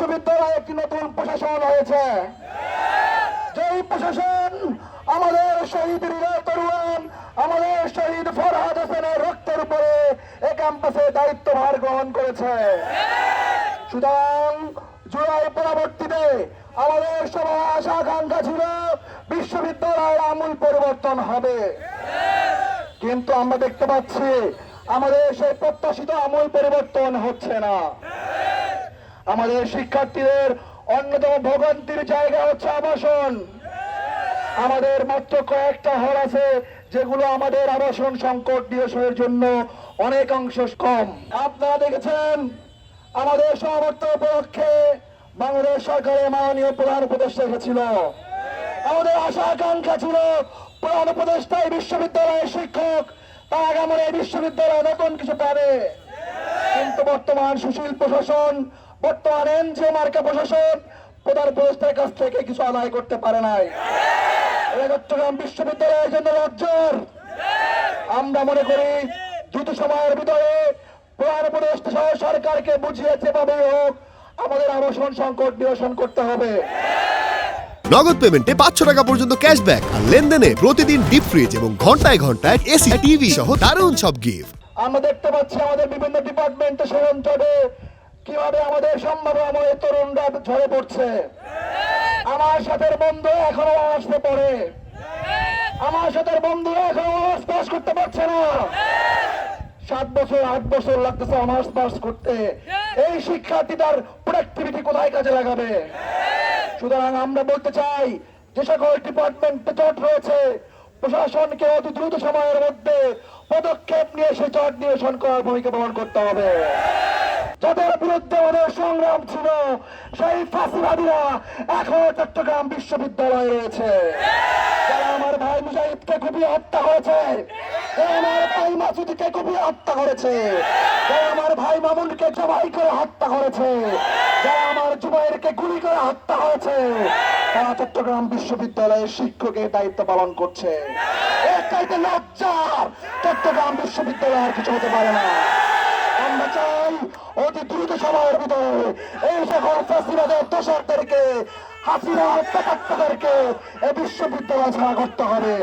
বিশ্ববিদ্যালয়ে একটি নতুন প্রশাসন হয়েছে। যেই প্রশাসন আমাদের শহীদ হৃদয় তরুণ, আমাদের শহীদ ফরহাদ হোসেনের রক্তের উপরে এ ক্যাম্পাসে দায়িত্বভার গ্রহণ করেছে। সুতরাং জুলাই পরবর্তীতে আমাদের সবার আশা আকাঙ্ক্ষা ছিল বিশ্ববিদ্যালয়ের আমূল পরিবর্তন হবে। কিন্তু আমরা দেখতে পাচ্ছি আমাদের সেই প্রত্যাশিত আমূল পরিবর্তন হচ্ছে না। আমাদের শিক্ষার্থীদের অন্যতম ভোগান্তির জায়গা হচ্ছে আবাসন। আমাদের মাত্র কয়েকটা হল আছে, যেগুলো আমাদের আবাসন সংকট নিরসনের জন্য অনেক অংশ কম। আপনারা দেখেছেন, আমাদের সমাবর্তন উপলক্ষে বাংলাদেশ সরকারের মাননীয় প্রধান উপদেষ্টা এসেছিল। আমাদের আশা আকাঙ্ক্ষা ছিল, প্রধান উপদেষ্টাই বিশ্ববিদ্যালয়ের শিক্ষক, তার আগামী এই বিশ্ববিদ্যালয় নতুন কিছু পাবে। কিন্তু বর্তমান সুশীল প্রশাসন বর্তমান এনজিও মার্কা প্রশাসন প্রধান উপদেষ্টার কাছ থেকে কিছু আদায় করতে পারে নাই। চট্টগ্রাম বিশ্ববিদ্যালয়ের জন্য লজ্জার। আমরা মনে করি দ্রুত সময়ের ভিতরে প্রধান উপদেষ্টা সহ সরকারকে বুঝিয়ে যেভাবে হোক আমাদের আবাসন সংকট নিরসন করতে হবে। নগদ পেমেন্টে পাঁচশো টাকা পর্যন্ত ক্যাশব্যাক আর লেনদেনে প্রতিদিন ডিপ ফ্রিজ এবং ঘন্টায় ঘন্টায় এসি টিভি সহ দারুণ সব গিফট আমরা দেখতে পাচ্ছি আমাদের বিভিন্ন ডিপার্টমেন্টে সেবন কীভাবে আমাদের সম্ভাব্য আমাদের তরুণরা ঝরে পড়ছে। আমার সাথে বন্ধু এখনও আসতে পড়ে আমার সাথে বন্ধুরা এখনও পাস করতে পারছে না। সাত বছর, আট বছর লাগতেছে অনার্স পাস করতে। এই শিক্ষার্থী তার প্রোডাক্টিভিটি কোথায় কাজে লাগাবে? সুতরাং আমরা বলতে চাই, যে সকল ডিপার্টমেন্ট চট রয়েছে, প্রশাসনকে অতি দ্রুত সময়ের মধ্যে পদক্ষেপ নিয়ে সে চট নিরসন করার ভূমিকা পালন করতে হবে। যাদের বিরুদ্ধে আমাদের সংগ্রাম ছিল, সেই ফাঁসিবাদীরা এখন চট্টগ্রাম বিশ্ববিদ্যালয়ে রয়েছে। আমার ভাই মুজাহিদকে কুপিয়ে হত্যা করেছে আমার ভাই মাসুদিকে কুপিয়ে হত্যা করেছে আমার ভাই মামুনকে জবাই করে হত্যা করেছে, যারা আমার জুবাইরকে গুলি করে হত্যা হয়েছে তারা চট্টগ্রাম বিশ্ববিদ্যালয়ের শিক্ষকের দায়িত্ব পালন করছে। এর চাইতে লজ্জার চট্টগ্রাম বিশ্ববিদ্যালয় আর কিছু হতে পারে না আমরা চাই অতি দ্রুত সময়ের ভিতরে বিশ্ববিদ্যালয় ছাড়া করতে হবে।